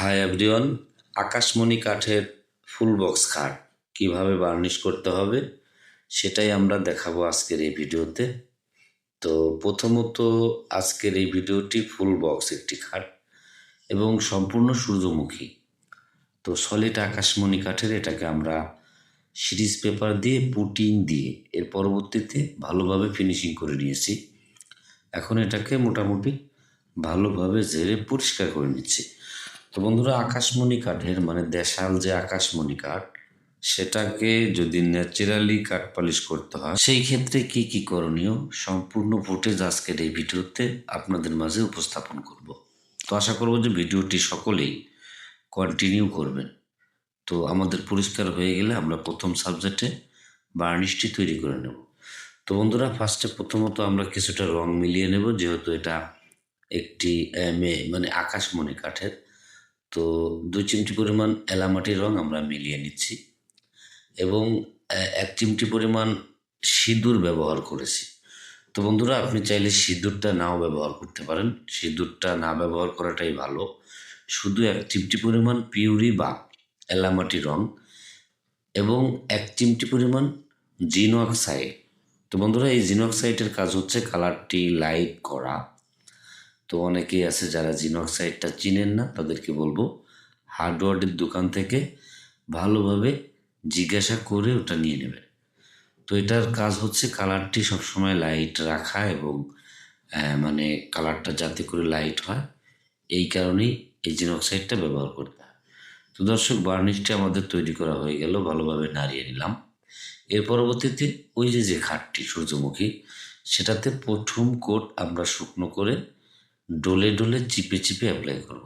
Hi everyone, আকাশমণি কাঠের full box খাট কীভাবে বার্নিশ করতে হবে সেটাই আমরা দেখাবো আজকের এই ভিডিওতে। তো প্রথমত আজকের এই ভিডিওটি ফুল বক্স একটি খাট এবং সম্পূর্ণ সূর্যমুখী। তো সলিড আকাশমণি কাঠের এটাকে আমরা সিরিজ পেপার দিয়ে পুটিং দিয়ে এর পরবর্তীতে ভালোভাবে ফিনিশিং করে নিয়েছি। এখন এটাকে মোটামুটি ভালোভাবে ঝেড়ে পরিষ্কার করে নিচ্ছি। তো বন্ধুরা, আকাশমণি কাঠের মানে দেশাল যে আকাশমণি কাঠ, সেটাকে যদি ন্যাচারালি কাঠ পালিশ করতে হয়, সেই ক্ষেত্রে কি কি করণীয়? সম্পূর্ণ ফুটেজ আজকের এই ভিডিওতে আপনাদের মাঝে উপস্থাপন করব। তো আশা করব যে ভিডিওটি সকলেই কন্টিনিউ করবেন। তো আমাদের পরিষ্কার হয়ে গেলে আমরা প্রথম সাবজেক্টে বার্নিশটি তৈরি করে নেব। তো বন্ধুরা ফার্স্টে প্রথমত আমরা কিছুটা রং মিলিয়ে নেব, যেহেতু এটা একটি মে- মানে আকাশমণি কাঠের তো দুই চিমটি পরিমাণ এলামাটির রং আমরা মিলিয়ে নিচ্ছি এবং এক চিমটি পরিমাণ সিঁদুর ব্যবহার করেছি। তো বন্ধুরা, আপনি চাইলে সিঁদুরটা নাও ব্যবহার করতে পারেন। সিঁদুরটা না ব্যবহার করাটাই ভালো। শুধু এক চিমটি পরিমাণ পিউরি বা এলামাটি রং এবং এক চিমটি পরিমাণ জিনোক্সাইড। তো বন্ধুরা, এই জিনোক্সাইডের কাজ হচ্ছে কালারটি লাইট করা। তো অনেকেই আছে যারা জিনোক্সাইডটা চিনেন না, তাদেরকে বলব হার্ডওয়ার্ডের দোকান থেকে ভালোভাবে জিজ্ঞাসা করে ওটা নিয়ে নেবেন। তো এটার কাজ হচ্ছে কালারটি সবসময় লাইট রাখা এবং মানে কালারটা যাতে করে লাইট হয়, এই কারণেই এই জিনোক্সাইডটা ব্যবহার করতে হয়। তো দর্শক, বার্নিশটি আমাদের তৈরি করা হয়ে গেল, ভালোভাবে নাড়িয়ে নিলাম। এর পরবর্তীতে ওই যে যে খাটটি সূর্যমুখী, সেটাতে প্রথম কোট আমরা শুকনো করে ডলে ডলে চিপে চিপে অ্যাপ্লাই করব।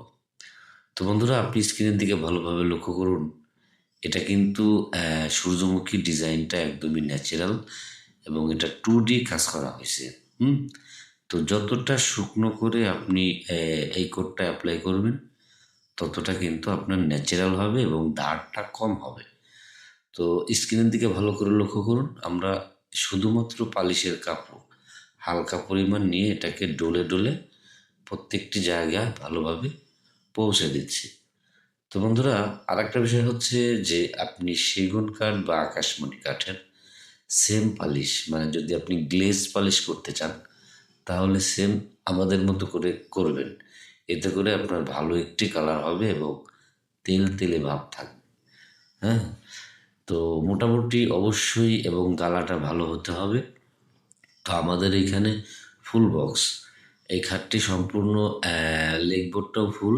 তো বন্ধুরা, আপনি স্ক্রিনের দিকে ভালোভাবে লক্ষ্য করুন। এটা কিন্তু সূর্যমুখী ডিজাইনটা একদমই ন্যাচারাল এবং এটা টু ডি কাজ করা হয়েছে। হুম? তো যতটা শুকনো করে আপনি এই কোডটা অ্যাপ্লাই করবেন, ততটা কিন্তু আপনার ন্যাচারাল হবে এবং দাঁড়টা কম হবে। তো স্ক্রিনের দিকে ভালো করে লক্ষ্য করুন। আমরা শুধুমাত্র পালিশের কাপড়, হালকা পরিমাণ নিয়ে এটাকে ডলে ডলে প্রত্যেকটি জায়গায় ভালোভাবে পৌঁছে দিচ্ছি। তো বন্ধুরা আর একটা বিষয় হচ্ছে যে আপনি সেগুন কাঠ বা আকাশমণি কাঠের সেম পালিশ মানে যদি আপনি গ্লেজ পালিশ করতে চান, তাহলে সেম আমাদের মতো করে করবেন। এতে করে আপনার ভালো একটি কালার হবে এবং তেল তেলে ভাব থাকবে। হ্যাঁ? তো মোটামুটি অবশ্যই এবং গালাটা ভালো হতে হবে। তো আমাদের এখানে ফুল বক্স এই খাটটি সম্পূর্ণ লেগ বোর্ডটাও ফুল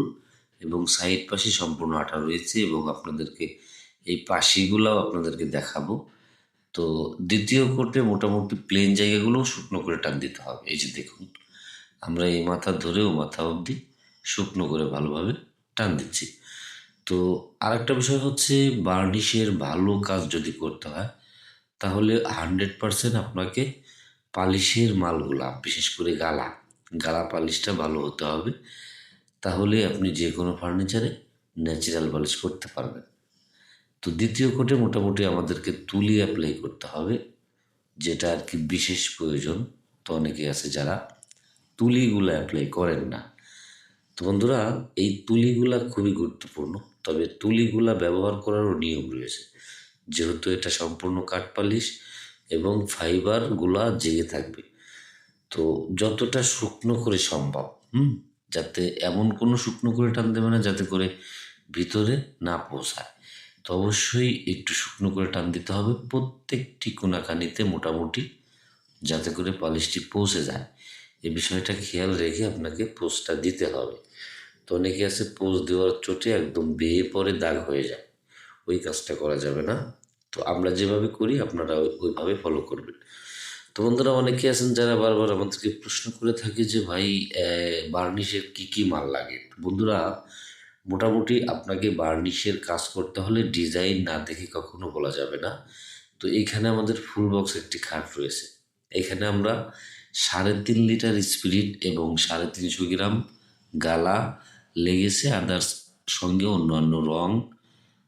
এবং সাইড পাশে সম্পূর্ণ আঠা রয়েছে এবং আপনাদেরকে এই পাশিগুলাও আপনাদেরকে দেখাবো। তো দ্বিতীয় কোটে মোটামুটি প্লেন জায়গাগুলোও শুকনো করে টান দিতে হবে। এই যে দেখুন, আমরা এই মাথা ধরেও মাথা অবধি শুকনো করে ভালোভাবে টান দিচ্ছি। তো আরেকটা বিষয় হচ্ছে, বার্নিশের ভালো কাজ যদি করতে হয়, তাহলে হান্ড্রেড পারসেন্ট আপনাকে পালিশের মালগুলা, বিশেষ করে গালা গালা পালিশটা ভালো হতে হবে। তাহলে আপনি যে কোনো ফার্নিচারে ন্যাচারাল পালিশ করতে পারবেন। তো দ্বিতীয় কোটে মোটামুটি আমাদেরকে তুলি অ্যাপ্লাই করতে হবে, যেটা আর কি বিশেষ প্রয়োজন। তো অনেকে আছে যারা তুলিগুলো অ্যাপ্লাই করেন না। তো বন্ধুরা, এই তুলিগুলা খুবই গুরুত্বপূর্ণ, তবে তুলিগুলা ব্যবহার করারও নিয়ম রয়েছে। যেহেতু এটা সম্পূর্ণ কাঠ পালিশ এবং ফাইবারগুলা জেগে থাকবে। তো যতটা শুকনো করে সম্ভব, হুম? যাতে এমন কোনো শুকনো করে টান দেবে না, যাতে করে ভিতরে না পৌঁছায়। তো অবশ্যই একটু শুকনো করে টান দিতে হবে প্রত্যেকটি কোনাকানিতে মোটামুটি, যাতে করে পালিশটি পৌঁছে যায়। এই বিষয়টা খেয়াল রেখে আপনাকে পোস্টটা দিতে হবে। তো অনেকে আছে, পোস্ট দেওয়ার চোটে একদম বেয়ে পরে দাগ হয়ে যায়। ওই কাজটা করা যাবে না। তো আমরা যেভাবে করি, আপনারা ওইভাবে ফলো করবেন। তো বন্ধুরা অনেকে আছেন যারা বারবার আমাদেরকে প্রশ্ন করে থাকে যে, ভাই বার্নিশের কি কি মাল লাগে? বন্ধুরা, মোটামুটি আপনাকে বার্নিশের কাজ করতে হলে ডিজাইন না দেখে কখনো বলা যাবে না। তো এইখানে আমাদের ফুল বক্স একটি খাট রয়েছে। এখানে আমরা সাড়ে তিন লিটার স্পিরিট এবং সাড়ে তিনশো গ্রাম গালা লেগেছে আদার্স, সঙ্গে অন্যান্য রং,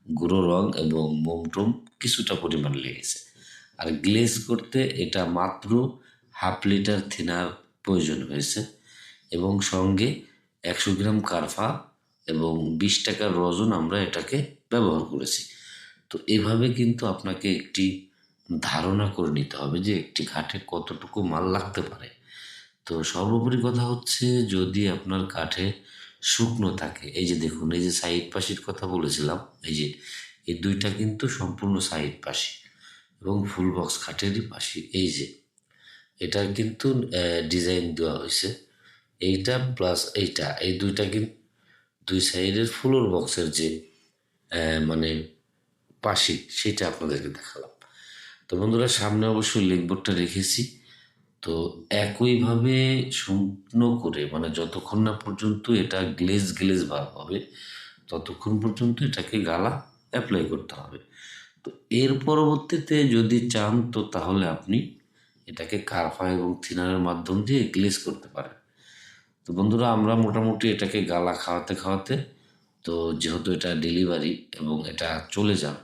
গুঁড়ো রং এবং মোমটোম কিছুটা পরিমাণ লেগেছে। আর গ্লেজ করতে এটা মাত্র হাফ লিটার থিনার প্রয়োজন হয়েছে এবং সঙ্গে একশো গ্রাম কারফা এবং বিশ টাকার রজন আমরা এটাকে ব্যবহার করেছি। তো এভাবে কিন্তু আপনাকে একটি ধারণা করে নিতে হবে যে একটি ঘাটে কতটুকু মাল লাগতে পারে। তো সর্বোপরি কথা হচ্ছে যদি আপনার কাঠে শুকনো থাকে, এই যে দেখুন, এই যে সাইড পাশির কথা বলেছিলাম, এই যে, এই দুইটা কিন্তু সম্পূর্ণ সাইড পাশি। এবং ফুল বক্স খাটেরই পাশি। এই যে, এটার কিন্তু ডিজাইন দেওয়া হয়েছে। এইটা প্লাস এইটা, এই দুইটা কিন্তু দুই সাইডের ফ্লোর বক্সের যে মানে পাশি, সেটা আপনাদেরকে দেখালাম। তো বন্ধুরা, সামনে অবশ্যই লেকবোর্ডটা রেখেছি। তো একইভাবে শুকনো করে মানে যতক্ষণ না পর্যন্ত এটা গ্লেজ গ্লেজ ভাব হবে, ততক্ষণ পর্যন্ত এটাকে গালা অ্যাপ্লাই করতে হবে। তো এর পরবর্তীতে যদি চান, তো তাহলে আপনি এটাকে কারফা এবং থিনারের মাধ্যম দিয়ে গ্লেজ করতে পারেন। তো বন্ধুরা, আমরা মোটামুটি এটাকে গালা খাওয়াতে খাওয়াতে, তো যেহেতু এটা ডেলিভারি এবং এটা চলে যাবে,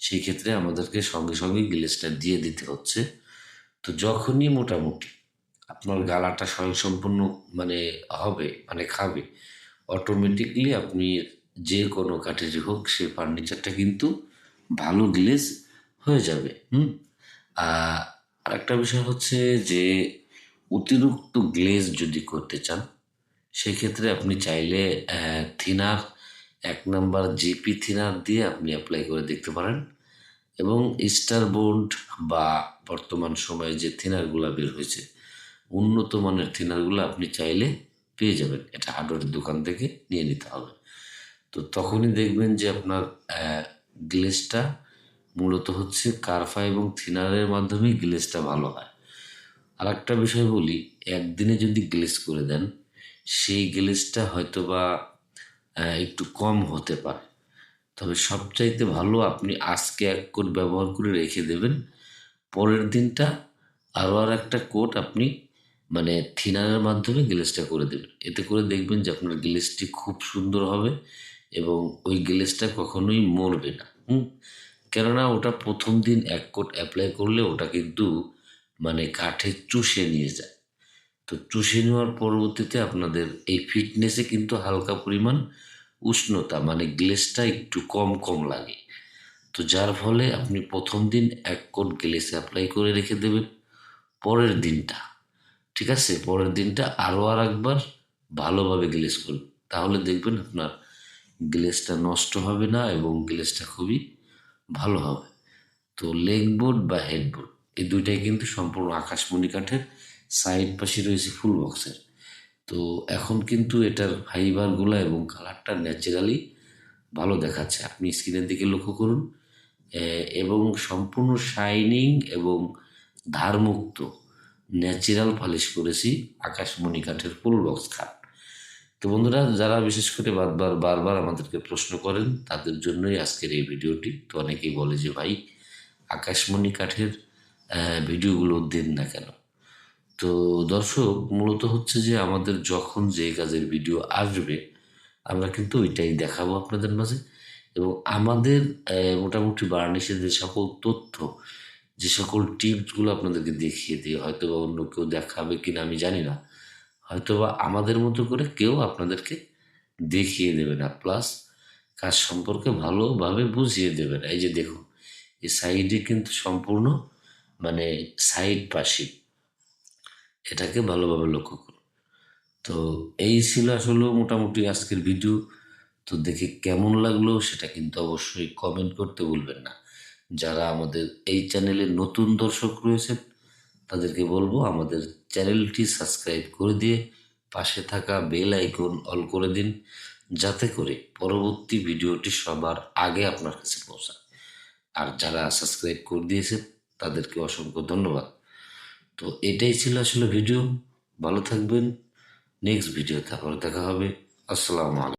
সেই ক্ষেত্রে আমাদেরকে সঙ্গে সঙ্গে গ্লেজটা দিয়ে দিতে হচ্ছে। তো যখনই মোটামুটি আপনার গালাটা স্বয়ংসম্পূর্ণ মানে হবে মানে খাবে অটোমেটিকলি আপনি যে কোনো কাঠেরই হোক, সে ফার্নিচারটা কিন্তু ভালো গ্লেজ হয়ে যাবে। হুম? আর একটা বিষয় হচ্ছে যে, অতিরিক্ত গ্লেজ যদি করতে চান, সেক্ষেত্রে আপনি চাইলে থিনার, এক নাম্বার জিপি থিনার দিয়ে আপনি অ্যাপ্লাই করে দেখতে পারেন এবং স্টার বোন্ড বা বর্তমান সময়ে যে থিনারগুলো বের হয়েছে, উন্নত মানের থিনারগুলো আপনি চাইলে পেয়ে যাবেন। এটা হার্ডওয়্যারের দোকান থেকে নিয়ে নিতে হবে। তো তখনই দেখবেন যে আপনার গ্লেসটা মূলত হচ্ছে কারফা এবং থিনারের মাধ্যমেই গ্লেসটা ভালো হয়। আর একটা বিষয় বলি, একদিনে যদি গ্লেস করে দেন, সেই গ্লেসটা হয়তো বা একটু কম হতে পারে। তবে সবচাইতে ভালো আপনি আজকে এক কোট ব্যবহার করে রেখে দেবেন, পরের দিনটা আরও আর একটা কোট আপনি মানে থিনারের মাধ্যমে গ্লেসটা করে দেবেন। এতে করে দেখবেন যে আপনার গ্লেসটি খুব সুন্দর হবে এবং ওই গ্লেসটা কখনোই মরবে না, হুম? কেননা ওটা প্রথম দিন এক কোট অ্যাপ্লাই করলে ওটা কিন্তু মানে কাঠে চুষে নিয়ে যায়। তো চুষে নেওয়ার পরবর্তীতে আপনাদের এই ফিটনেসে কিন্তু হালকা পরিমাণ উষ্ণতা মানে গ্লেসটা একটু কম কম লাগে। তো যার ফলে আপনি প্রথম দিন এক কোট গ্লেস অ্যাপ্লাই করে রেখে দেবেন, পরের দিনটা, ঠিক আছে? পরের দিনটা আরও আর একবার ভালোভাবে গ্লেস করুন তাহলে দেখবেন আপনার গ্লেসটা নষ্ট হবে না এবং গ্লেসটা খুবই ভালো হবে। তো লেগ বোর্ড বা হেডবোর্ড এই দুইটাই কিন্তু সম্পূর্ণ আকাশমণি কাঠের সাইড পাশে রয়েছে ফুল বক্সের তো এখন কিন্তু এটার ফাইবারগুলো এবং কালারটা ন্যাচারালি ভালো দেখাচ্ছে। আপনি স্ক্রিনের দিকে লক্ষ্য করুন। এবং সম্পূর্ণ শাইনিং এবং ধারমুক্ত ন্যাচারাল পালিশ করেছি আকাশমণি কাঠের ফুল বক্স খাট। তো বন্ধুরা, যারা বিশেষ করে বারবার বারবার আমাদেরকে প্রশ্ন করেন, তাদের জন্যই আজকের এই ভিডিওটি। তো অনেকেই বলে যে, ভাই, আকাশমণি কাঠের ভিডিওগুলো দেন না কেন? তো দর্শক, মূলত হচ্ছে যে, আমাদের যখন যে কাজের ভিডিও আসবে, আমরা কিন্তু ওইটাই দেখাবো আপনাদের মাঝে। এবং আমাদের মোটামুটি বার্নিশের যে সকল তথ্য, যে সকল টিপসগুলো আপনাদেরকে দেখিয়ে দিয়ে হয়তো বা অন্য কেউ দেখাবে কিনা আমি জানি না। হয়তো বা আমাদের মতো করে কেউ আপনাদেরকে দেখিয়ে দেবে না। প্লাস কাজ সম্পর্কে ভালোভাবে বুঝিয়ে দেবে না। এই যে দেখুন, এই সাইডে কিন্তু সম্পূর্ণ মানে সাইড পাশি। এটাকে ভালোভাবে লক্ষ্য করুন। তো এই ছিল আসলে মোটামুটি আজকের ভিডিও তো দেখে কেমন লাগল সেটা কিন্তু অবশ্যই কমেন্ট করতে ভুলবেন না। যারা আমাদের এই চ্যানেলে নতুন দর্শক রয়েছেন তাদেরকে বলব আমাদের চ্যানেলটি সাবস্ক্রাইব করে দিয়ে পাশে থাকা বেল আইকন অল করে দিন, যাতে করে পরবর্তী ভিডিওটি সবার আগে আপনার কাছে পৌঁছায়। আর যারা সাবস্ক্রাইব করে দিয়েছেন, তাদেরকে অসংখ্য ধন্যবাদ। তো এটাই ছিল আসলে ভিডিও। ভালো থাকবেন। নেক্সট ভিডিওতে আবার দেখা হবে। আসসালামু আলাইকুম।